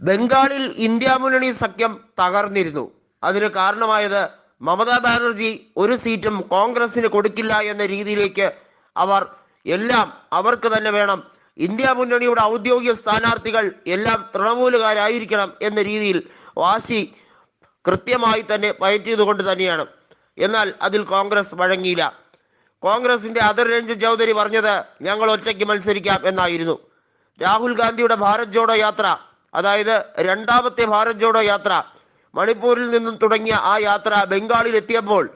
ബംഗാളിൽ ഇന്ത്യ മുന്നണി സഖ്യം തകർന്നിരുന്നു. അതിന് കാരണമായത് മമതാ ബാനർജി ഒരു സീറ്റും കോൺഗ്രസിന് കൊടുക്കില്ല എന്ന രീതിയിലേക്ക് അവർ എല്ലാം അവർക്ക് തന്നെ വേണം. ഇന്ത്യ മുന്നണിയുടെ ഔദ്യോഗിക സ്ഥാനാർത്ഥികൾ എല്ലാം തൃണമൂലുകാരായിരിക്കണം എന്ന രീതിയിൽ വാശി കൃത്യമായി തന്നെ പയറ്റിയതുകൊണ്ട് തന്നെയാണ്. എന്നാൽ അതിൽ കോൺഗ്രസ് വഴങ്ങിയില്ല. കോൺഗ്രസിന്റെ അതിർ രഞ്ജൻ ചൗധരി പറഞ്ഞത് ഞങ്ങൾ ഒറ്റയ്ക്ക് മത്സരിക്കാം എന്നായിരുന്നു. രാഹുൽ ഗാന്ധിയുടെ ഭാരത് ജോഡോ യാത്ര അതായത് രണ്ടാമത്തെ ഭാരത് ജോഡോ യാത്ര. മണിപ്പൂരിൽ നിന്നും തുടങ്ങിയ ആ യാത്ര ബംഗാളിൽ എത്തിയപ്പോൾ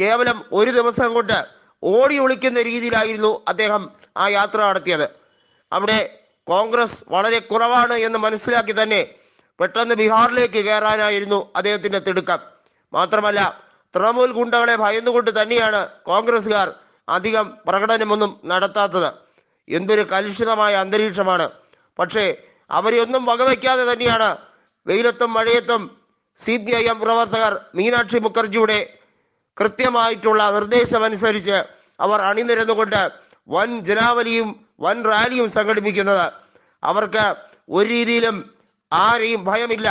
കേവലം ഒരു ദിവസം കൊണ്ട് ഓടി ഒളിക്കുന്ന രീതിയിലായിരുന്നു അദ്ദേഹം ആ യാത്ര നടത്തിയത്. അവിടെ കോൺഗ്രസ് വളരെ കുറവാണ് എന്ന് മനസ്സിലാക്കി തന്നെ പെട്ടെന്ന് ബീഹാറിലേക്ക് കയറാനായിരുന്നു അദ്ദേഹത്തിന്റെ തിടുക്കം. മാത്രമല്ല തൃണമൂൽ ഗുണ്ടകളെ ഭയന്നുകൊണ്ട് തന്നെയാണ് കോൺഗ്രസ്സുകാർ അധികം പ്രകടനമൊന്നും നടത്താത്തത്. എന്തൊരു കലുഷിതമായ അന്തരീക്ഷമാണ്. പക്ഷേ അവരെയൊന്നും വകവയ്ക്കാതെ തന്നെയാണ് വെയിലത്തും മഴയത്തും സി പി ഐ എം പ്രവർത്തകർ മീനാക്ഷി മുഖർജിയുടെ കൃത്യമായിട്ടുള്ള നിർദ്ദേശമനുസരിച്ച് അവർ അണിനിരന്നുകൊണ്ട് വൻ ജനാവലിയും വൻ റാലിയും സംഘടിപ്പിക്കുന്നത്. അവർക്ക് ഒരു രീതിയിലും ആരെയും ഭയമില്ല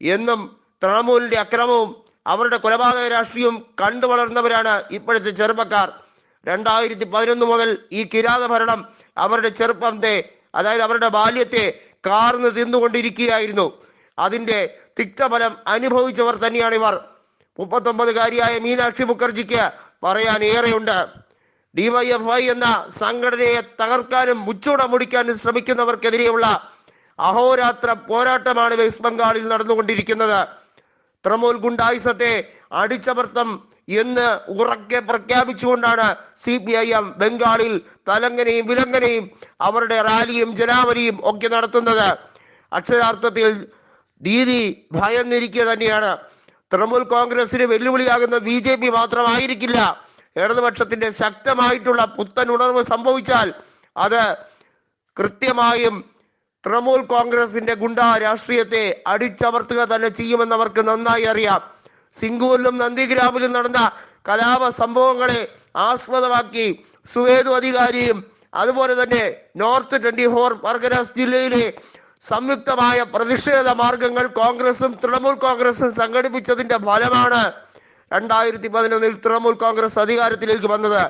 എന്നും തൃണമൂലിന്റെ അക്രമവും അവരുടെ കൊലപാതക രാഷ്ട്രീയവും കണ്ടു വളർന്നവരാണ് ഇപ്പോഴത്തെ ചെറുപ്പക്കാർ. രണ്ടായിരത്തി പതിനൊന്ന് മുതൽ ഈ കിരാത ഭരണം അവരുടെ ചെറുപ്പത്തെ അതായത് അവരുടെ ബാല്യത്തെ കാർന്ന് തിന്നുകൊണ്ടിരിക്കുകയായിരുന്നു. അതിന്റെ തിക്തഫലം അനുഭവിച്ചവർ തന്നെയാണ് ഇവർ. മുപ്പത്തൊമ്പതുകാരിയായ മീനാക്ഷി മുഖർജിക്ക് പറയാൻ ഏറെയുണ്ട്. ഡിവൈഎഫ്ഐ എന്ന സംഘടനയെ തകർക്കാനും മുച്ചൂട മുടിക്കാനും ശ്രമിക്കുന്നവർക്കെതിരെയുള്ള അഹോരാത്ര പോരാട്ടമാണ് വെസ്റ്റ് ബംഗാളിൽ നടന്നുകൊണ്ടിരിക്കുന്നത്. തൃണമൂൽ ഗുണ്ടായുസത്തെ അടിച്ചമർത്തം എന്ന് ഉറക്കെ പ്രഖ്യാപിച്ചുകൊണ്ടാണ് സി പി ഐ എം ബംഗാളിൽ തലങ്ങനെയും വിലങ്ങനെയും അവരുടെ റാലിയും ജനാവലിയും ഒക്കെ നടത്തുന്നത്. അക്ഷരാർത്ഥത്തിൽ ദീദി ഭയന്നിരിക്കുക തന്നെയാണ്. തൃണമൂൽ കോൺഗ്രസിന് വെല്ലുവിളിയാകുന്ന ബി ജെ പി മാത്രമായിരിക്കില്ല. ഇടതുപക്ഷത്തിന്റെ ശക്തമായിട്ടുള്ള പുത്തൻ ഉണർവ് സംഭവിച്ചാൽ അത് കൃത്യമായും തൃണമൂൽ കോൺഗ്രസിന്റെ ഗുണ്ടാ രാഷ്ട്രീയത്തെ അടിച്ചമർത്തുക തന്നെ ചെയ്യുമെന്ന് അവർക്ക് നന്നായി അറിയാം. സിംഗൂരിലും നന്ദിഗ്രാമിലും നടന്ന കലാപ സംഭവങ്ങളെ ആസ്പദമാക്കി സുവേദു അധികാരിയും അതുപോലെ തന്നെ നോർത്ത് ട്വന്റി ഫോർ പർഗനാസ് ജില്ലയിലെ സംയുക്തമായ പ്രതിഷേധ മാർഗങ്ങൾ കോൺഗ്രസും തൃണമൂൽ കോൺഗ്രസും സംഘടിപ്പിച്ചതിന്റെ ഫലമാണ് രണ്ടായിരത്തി പതിനൊന്നിൽ തൃണമൂൽ കോൺഗ്രസ് അധികാരത്തിലേക്ക് വന്നത്.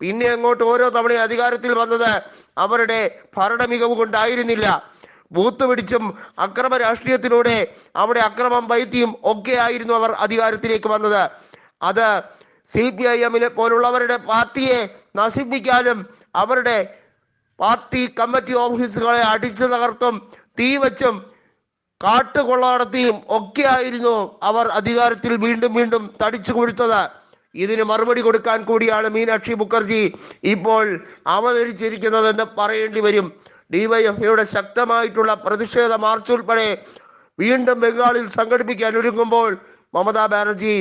പിന്നെ അങ്ങോട്ട് ഓരോ തവണ അധികാരത്തിൽ വന്നത് അവരുടെ ഭരണ മികവ് കൊണ്ടായിരുന്നില്ല ബൂത്ത് പിടിച്ചും അക്രമ രാഷ്ട്രീയത്തിലൂടെ അവിടെ അക്രമം പയറ്റിയും ഒക്കെ ആയിരുന്നു അവർ അധികാരത്തിലേക്ക് വന്നത്. അത് സി പി ഐ എമ്മിനെ പോലുള്ളവരുടെ പാർട്ടിയെ നശിപ്പിക്കാനും അവരുടെ പാർട്ടി കമ്മിറ്റി ഓഫീസുകളെ അടിച്ചു തകർത്തും തീ വച്ചും കാട്ടുകൊള്ള നടത്തിയും ഒക്കെ ആയിരുന്നു അവർ അധികാരത്തിൽ വീണ്ടും വീണ്ടും തടിച്ചു കൊഴുത്തത്. ഇതിന് മറുപടി കൊടുക്കാൻ കൂടിയാണ് മീനാക്ഷി മുഖർജി ഇപ്പോൾ അവതരിച്ചിരിക്കുന്നതെന്ന് പറയേണ്ടി വരും. ഡിവൈഎഫ്ഐയുടെ ശക്തമായിട്ടുള്ള പ്രതിഷേധ മാർച്ച് ഉൾപ്പെടെ വീണ്ടും ബംഗാളിൽ സംഘടിപ്പിക്കാൻ ഒരുങ്ങുമ്പോൾ മമതാ ബാനർജി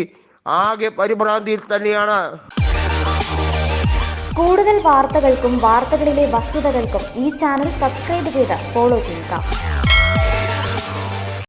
ആകെ പരിഭ്രാന്തിയിൽ തന്നെയാണ്. കൂടുതൽ വാർത്തകൾക്കും വാർത്തകളിലെ വസ്തുതകൾക്കും ഈ ചാനൽ സബ്സ്ക്രൈബ് ചെയ്ത് ഫോളോ ചെയ്യുക.